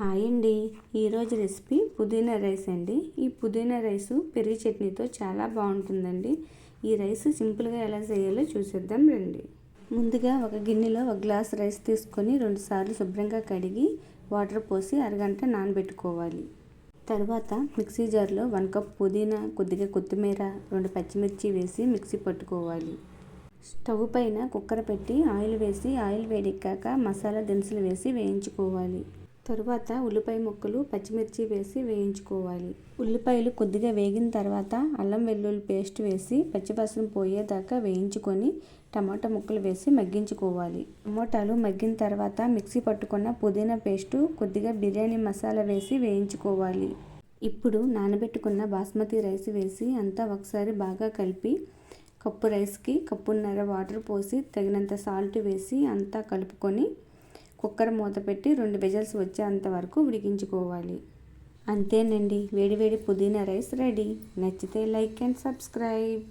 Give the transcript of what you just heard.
Hi అండి. ఈరోజు recipe పుదీనా రైస్ అండి. ఈ పుదీనా రైస్ పెరుగు చట్నీతో చాలా బాగుంటుందండి. ఈ రైస్ సింపుల్గా ఎలా చేయాలో చూసేద్దాం రండి. ముందుగా ఒక గిన్నెలో ఒక గ్లాస్ రైస్ తీసుకొని రెండుసార్లు శుభ్రంగా కడిగి వాటర్ పోసి అరగంట నానబెట్టుకోవాలి. తర్వాత మిక్సీ జార్లో వన్ కప్ పుదీనా కొద్దిగా కొత్తిమీర రెండు పచ్చిమిర్చి వేసి మిక్సీ పట్టుకోవాలి. స్టవ్ పైన కుక్కర్ పెట్టి ఆయిల్ వేసి ఆయిల్ వేడెక్కాక మసాలా దినుసులు వేసి వేయించుకోవాలి. తరువాత ఉల్లిపాయ ముక్కలు పచ్చిమిర్చి వేసి వేయించుకోవాలి. ఉల్లిపాయలు కొద్దిగా వేగిన తర్వాత అల్లం వెల్లుల్లి పేస్ట్ వేసి పచ్చిపసరం పోయేదాకా వేయించుకొని టమాటా ముక్కలు వేసి మగ్గించుకోవాలి. టమోటాలు మగ్గిన తర్వాత మిక్సీ పట్టుకున్న పుదీనా పేస్టు కొద్దిగా బిర్యానీ మసాలా వేసి వేయించుకోవాలి. ఇప్పుడు నానబెట్టుకున్న బాస్మతి రైస్ వేసి అంతా ఒకసారి బాగా కలిపి కప్పు రైస్కి కప్పున్నర వాటర్ పోసి తగినంత సాల్ట్ వేసి అంతా కలుపుకొని కుక్కర్ మూత పెట్టి రెండు విజల్స్ వచ్చేంత వరకు ఉడికించుకోవాలి. అంతేనండి. వేడివేడి పుదీనా రైస్ రెడీ. నచ్చితే లైక్ అండ్ సబ్స్క్రైబ్.